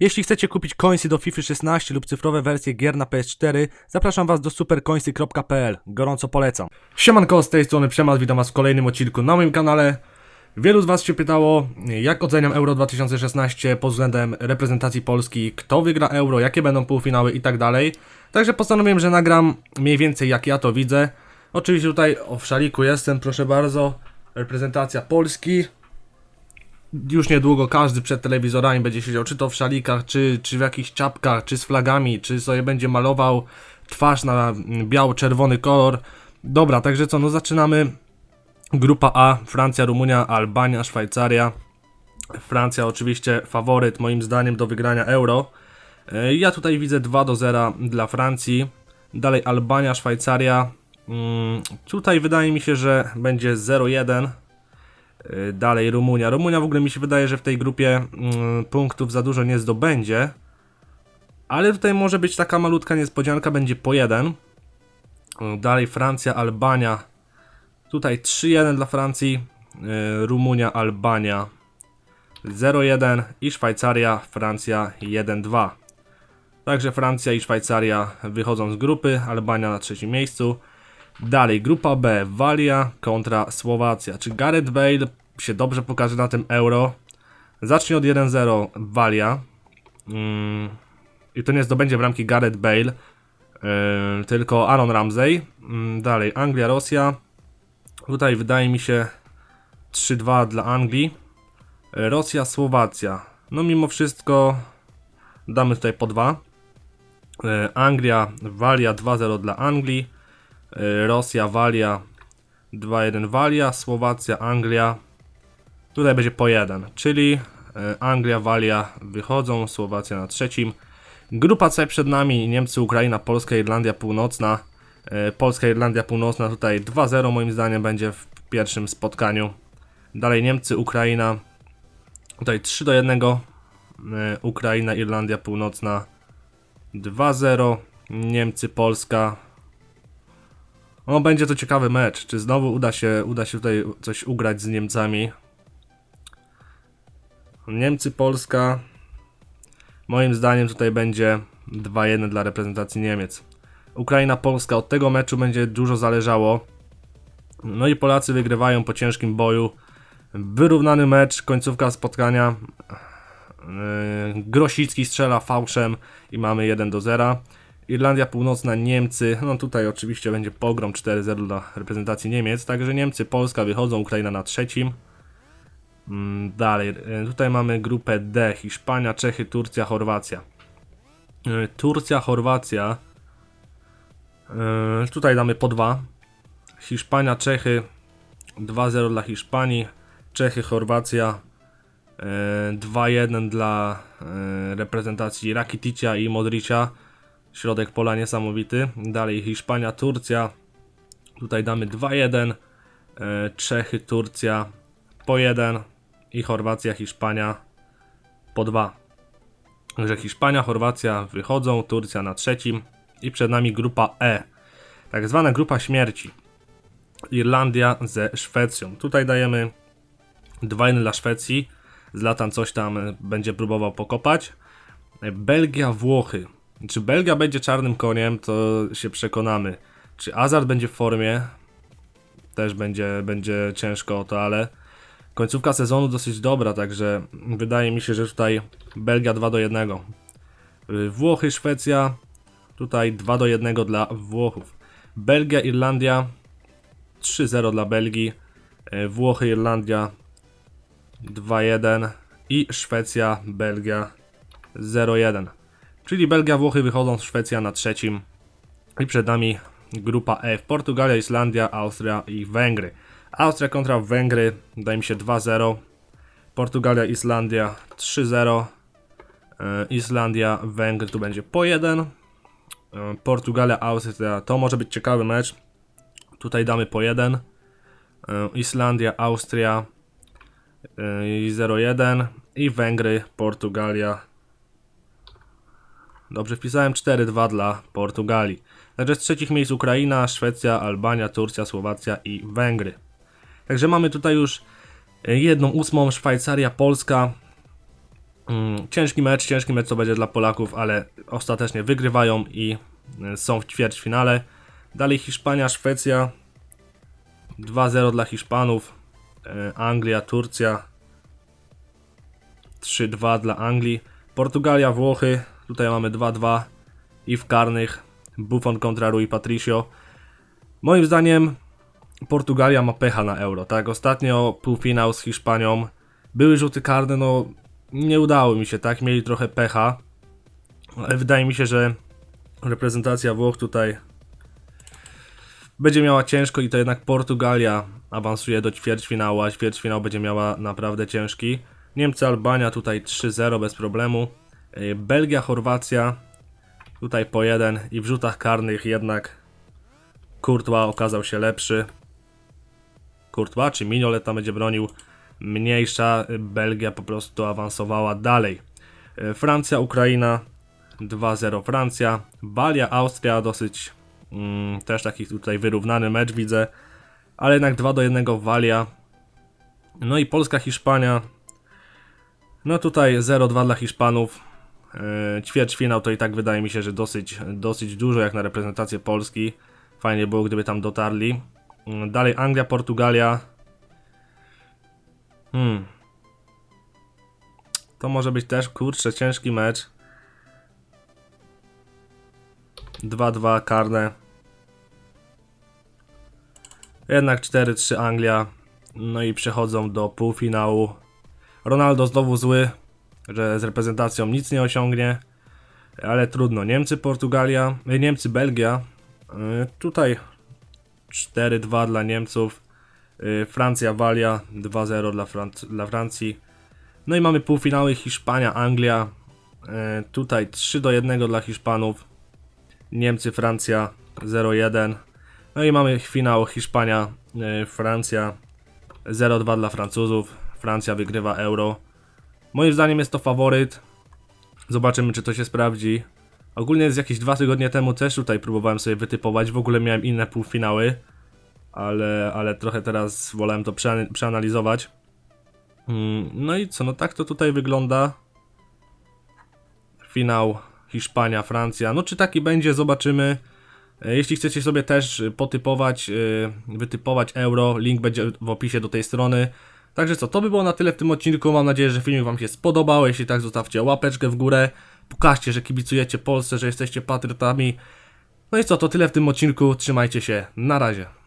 Jeśli chcecie kupić coinsy do FIFA 16 lub cyfrowe wersje gier na PS4, zapraszam was do supercoinsy.pl. Gorąco polecam. Siemanko, z tej strony Przemas, witam was w kolejnym odcinku na moim kanale. Wielu z was się pytało, jak oceniam Euro 2016 pod względem reprezentacji Polski, kto wygra Euro, jakie będą półfinały i tak dalej. Także postanowiłem, że nagram mniej więcej jak ja to widzę. Oczywiście tutaj o, w szaliku jestem, proszę bardzo. Reprezentacja Polski, już niedługo każdy przed telewizorami będzie siedział, czy to w szalikach, czy, czy w jakichś czapkach, czy z flagami, czy sobie będzie malował twarz na biało-czerwony kolor. Dobra, także co, no zaczynamy. Grupa A, Francja, Rumunia, Albania, Szwajcaria. Francja oczywiście faworyt moim zdaniem do wygrania Euro. E, Ja tutaj widzę 2 do 0 dla Francji. Dalej Albania, Szwajcaria. Mm, Tutaj wydaje mi się, że będzie 0-1. Y, Dalej Rumunia. Rumunia w ogóle mi się wydaje, że w tej grupie mm, punktów za dużo nie zdobędzie. Ale tutaj może być taka malutka niespodzianka, będzie po jeden. Dalej Francja, Albania. Tutaj 3-1 dla Francji. y, Rumunia, Albania 0-1 i Szwajcaria, Francja 1-2. Także Francja i Szwajcaria wychodzą z grupy, Albania na trzecim miejscu. Dalej, grupa B, Walia kontra Słowacja. Czy Gareth Bale się dobrze pokaże na tym euro? Zacznie od 1-0 Walia. Mm, I to nie zdobędzie bramki Gareth Bale, yy, tylko Aaron Ramsey. Mm, dalej, Anglia, Rosja. Tutaj wydaje mi się 3-2 dla Anglii. Yy, Rosja, Słowacja. No mimo wszystko damy tutaj po 2. Yy, Anglia, Walia 2-0 dla Anglii. Y, Rosja, Walia 2-1 Walia, Słowacja, Anglia. Tutaj będzie po 1, czyli y, Anglia, Walia wychodzą, Słowacja na trzecim. Grupa C przed nami, Niemcy, Ukraina, Polska, Irlandia Północna. Y, Polska, Irlandia Północna tutaj 2-0 moim zdaniem będzie w pierwszym spotkaniu. Dalej Niemcy, Ukraina. Tutaj 3 do 1. y, Ukraina, Irlandia Północna 2-0. Niemcy, Polska o, będzie to ciekawy mecz. Czy znowu uda się, uda się tutaj coś ugrać z Niemcami? Niemcy, Polska. Moim zdaniem tutaj będzie 2-1 dla reprezentacji Niemiec. Ukraina, Polska. Od tego meczu będzie dużo zależało. No i Polacy wygrywają po ciężkim boju. Wyrównany mecz, końcówka spotkania. Yy, Grosicki strzela fałszem i mamy 1 do 0. Irlandia Północna, Niemcy. No tutaj oczywiście będzie pogrom 4-0 dla reprezentacji Niemiec. Także Niemcy, Polska wychodzą, Ukraina na trzecim. Mm, Dalej, y, tutaj mamy grupę D. Hiszpania, Czechy, Turcja, Chorwacja. Y, Turcja, Chorwacja. Y, Tutaj damy po 2. Hiszpania, Czechy 2-0 dla Hiszpanii. Czechy, Chorwacja. y, 2-1 dla reprezentacji Rakiticia i Modricia. Środek pola niesamowity. Dalej Hiszpania, Turcja. Tutaj damy 2-1. E, Czechy, Turcja po 1 i Chorwacja, Hiszpania po 2. Także Hiszpania, Chorwacja wychodzą, Turcja na trzecim i przed nami grupa E. Tak zwana grupa śmierci. Irlandia ze Szwecją. Tutaj dajemy 2-1 dla Szwecji. Zlatan coś tam będzie próbował pokopać. Belgia, Włochy. Czy Belgia będzie czarnym koniem, to się przekonamy. Czy Azar będzie w formie? Też będzie, będzie ciężko o to, ale końcówka sezonu dosyć dobra, także wydaje mi się, że tutaj Belgia 2 do 1. Y, Włochy, Szwecja. Tutaj 2 do 1 dla Włochów. Belgia, Irlandia 3-0 dla Belgii. Włochy, Irlandia 2-1 i Szwecja, Belgia 0-1. Czyli Belgia, Włochy wychodzą Szwecja na trzecim. I przed nami grupa F. Portugalia, Islandia, Austria i Węgry. Austria kontra Węgry, daje mi się 2-0. Portugalia, Islandia 3-0. E, Islandia, Węgry tu będzie po 1. E, Portugalia, Austria to może być ciekawy mecz. Tutaj damy po 1. E, Islandia, Austria e, i 0-1. I Węgry, Portugalia Dobrze wpisałem 4-2 dla Portugalii. Także z trzecich miejsc Ukraina, Szwecja, Albania, Turcja, Słowacja i Węgry. Także mamy tutaj już jedną ósmą Szwajcaria, Polska. Mm, Ciężki mecz, ciężki mecz to będzie dla Polaków, ale ostatecznie wygrywają i y, są w ćwierćfinale. Dalej Hiszpania, Szwecja. 2-0 dla Hiszpanów. Y, Anglia, Turcja. 3-2 dla Anglii. Portugalia, Włochy. Tutaj mamy 2-2 i w karnych Buffon kontra Rui Patricio. Moim zdaniem Portugalia ma pecha na euro, tak? Ostatnio półfinał z Hiszpanią. Były rzuty karne, no nie udało mi się, tak? Mieli trochę pecha. Ale wydaje mi się, że reprezentacja Włoch tutaj będzie miała ciężko i to jednak Portugalia awansuje do ćwierćfinału, a ćwierćfinał będzie miała naprawdę ciężki. Niemcy, Albania tutaj 3-0 bez problemu. Yy, Belgia, Chorwacja tutaj po jeden i w rzutach karnych jednak Courtois okazał się lepszy. Courtois czy Mignolet tam będzie bronił. Mniejsza y, Belgia po prostu awansowała dalej. Y, Francja, Ukraina 2-0 Francja. Walia, Austria dosyć mm, też taki tutaj wyrównany mecz widzę. Ale jednak 2 do 1 Walia. No i Polska, Hiszpania. No tutaj 0-2 dla Hiszpanów. Yy, ćwierćfinał to i tak wydaje mi się, że dosyć, dosyć dużo jak na reprezentację Polski. Fajnie było, gdyby tam dotarli. Yy, Dalej Anglia, Portugalia. Hmm. To może być też, kurczę, ciężki mecz. 2-2 karne. Jednak 4-3 Anglia. No i przechodzą do półfinału. Ronaldo znowu zły, że z reprezentacją nic nie osiągnie. Ale trudno. Niemcy, Portugalia, e, Niemcy, Belgia. E, Tutaj 4-2 dla Niemców. E, Francja, Walia 2-0 dla, Franc- dla Francji. No i mamy półfinały Hiszpania, Anglia. Tutaj 3 do 1 dla Hiszpanów. Niemcy, Francja 0-1. No i mamy finał Hiszpania, Francja 0-2 dla Francuzów. Francja wygrywa euro. Moim zdaniem jest to faworyt. Zobaczymy, czy to się sprawdzi. Ogólnie z jakieś dwa tygodnie temu też tutaj próbowałem sobie wytypować. W ogóle miałem inne półfinały, ale, ale trochę teraz wolałem to przean- przeanalizować. Mm, No i co, no tak to tutaj wygląda. Finał Hiszpania, Francja. No czy taki będzie, zobaczymy. E, Jeśli chcecie sobie też potypować, y, wytypować euro, link będzie w opisie do tej strony. Także co, to by było na tyle w tym odcinku. Mam nadzieję, że filmik Wam się spodobał. Jeśli tak, zostawcie łapeczkę w górę. Pokażcie, że kibicujecie Polsce, że jesteście patriotami. No i co, to tyle w tym odcinku. Trzymajcie się. Na razie.